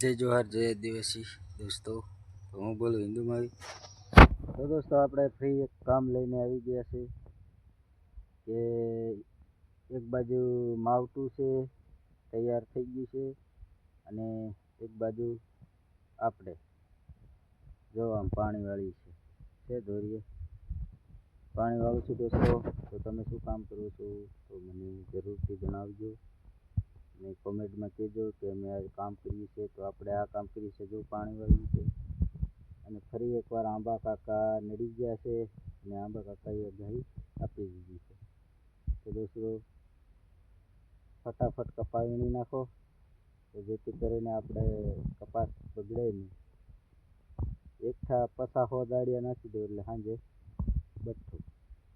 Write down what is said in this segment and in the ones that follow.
જય જોહાર, જય આદિવાસી દોસ્તો. હું બોલું હિન્દુમાં. તો દોસ્તો આપણે ફ્રી એક કામ લઈને આવી ગયા છે કે એક બાજુ માવટું છે, તૈયાર થઈ ગયું છે અને એક બાજુ આપણે જો આમ પાણીવાળી છે. છે દોરીએ પાણીવાળું છું દોસ્તો, તો તમે શું કામ કરો છો? તો મને જરૂરથી જણાવજો. ને કોમેન્ટમાં કહેજો કે અમે આ કામ કર્યું છે તો આપણે આ કામ કર્યું છે જો પાણી વાળ્યું છે. અને ફરી એકવાર આંબા કાકા નડી ગયા છે અને આંબા કાકાએ આગાહી આપી દીધી છે. તો દોસ્તો, ફટાફટ કપા વીણી નાખો. તો જેથી કરીને આપણે કપાસ બગડે નહીં. એકઠા પસા હો દાડિયા નાખી દો એટલે સાંજે બઠ્ઠું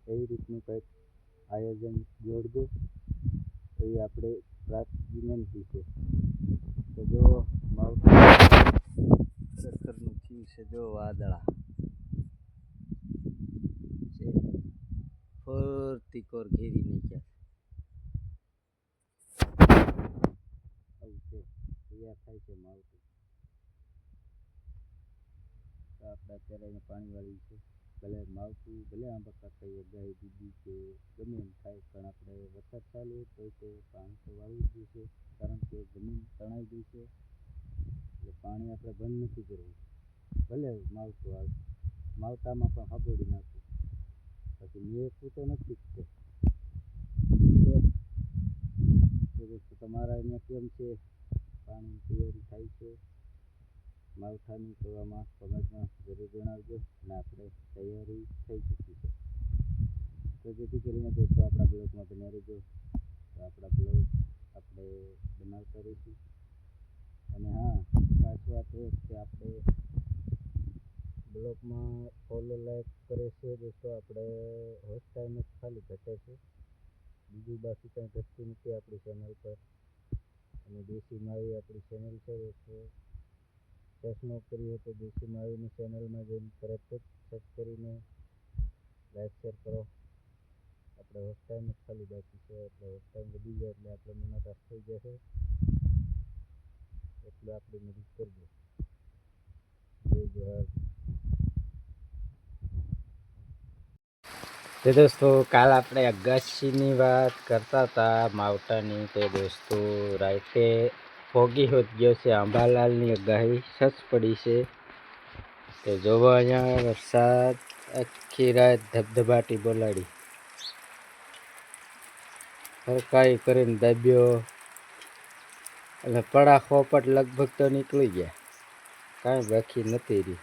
એવી રીતનું કંઈક આયોજન જોડજો. એવી આપણે પ્રાર્થ વિનંતી છે. તો જો માવઠું ખરેખરનું થયું છે જો વાદળા. ફરતી કોર ઘેરી નાખ્યા આવું છે. તૈયાર થાય છે માવઠું તો. આપણે અત્યારે અહીંયા પાણી વાળી છે. ભલે માવતું ભલે આંબા કાકાએ ગાય દીધી કે ગમે એમ થાય પણ આપણે વરસાદ ચાલુ હોય તો તે પાણી તો વાળવું જ જોઈશે કારણ કે જમીન તણાઈ ગઈ છે એટલે પાણી આપણે બંધ નથી કરવું. ભલે માવતું આવે. માવતામાં પણ હાબોડી નાખવું પછી મેકવું તો નથી તમારા અહીંયા કેમ છે? પાણીની તૈયારી થાય છે? માવઠાની આમાં કોમેન્ટમાં જરૂર જણાવજો અને આપણે તૈયારી થઈ ચૂકી છે. તો જેથી કરીને દોસ્તો, આપણા બ્લોગમાં બન્યા રહેજો. તો આપણા બ્લોગ આપણે બનાવતા રહીશું. અને હા વાત એ કે આપણે બ્લોગમાં ફોલો લાઈક કરે છે દોસ્તો આપણે હોસ્ટ ટાઈમ જ ખાલી ઘટે છે? બીજું બાકી કંઈ ઘટતું નથી આપણી ચેનલ પર. અને દેશી માવી આપણી ચેનલ છે દોસ્તો સર્ચ ન કરી તો દેશી માવીની ચેનલમાં જઈને તરત જ સર્ચ કરીને લાઈક શેર કરો. આપણે હોસ્ટ ટાઈમ જ ખાલી બાકી છે, એટલે હોસ્ટ ટાઈમ વધી જાય એટલે આપણે મુલાકાત થઈ જશે. એટલે આપણી મદદ કરજો. તો દોસ્તો, કાલ આપણે અગાશીની વાત કરતા હતા માવટાની તે દોસ્તો રાતે ફોગી હોત ગયો છે, આંબાલાલની આગાહી સચ પડી છે. તો જોવો અહીંયા વરસાદ, આખી રાત ધબધબાટી બોલાડી. હરકાઈ કરીને દાબ્યો. એટલે પડા ખોપટ લગભગ તો નીકળી ગયા. કાંઈ બાકી નથી રહ્યું.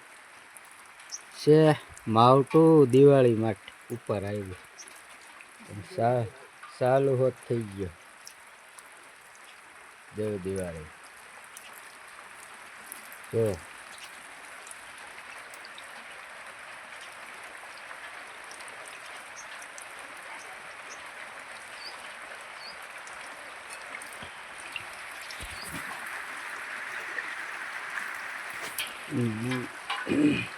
છે માવટું દિવાળી માટે ઉપર આવ્યું. ચાલુ હોત થઈ ગયો. દેવ દિવાળી. જો Mm-hmm.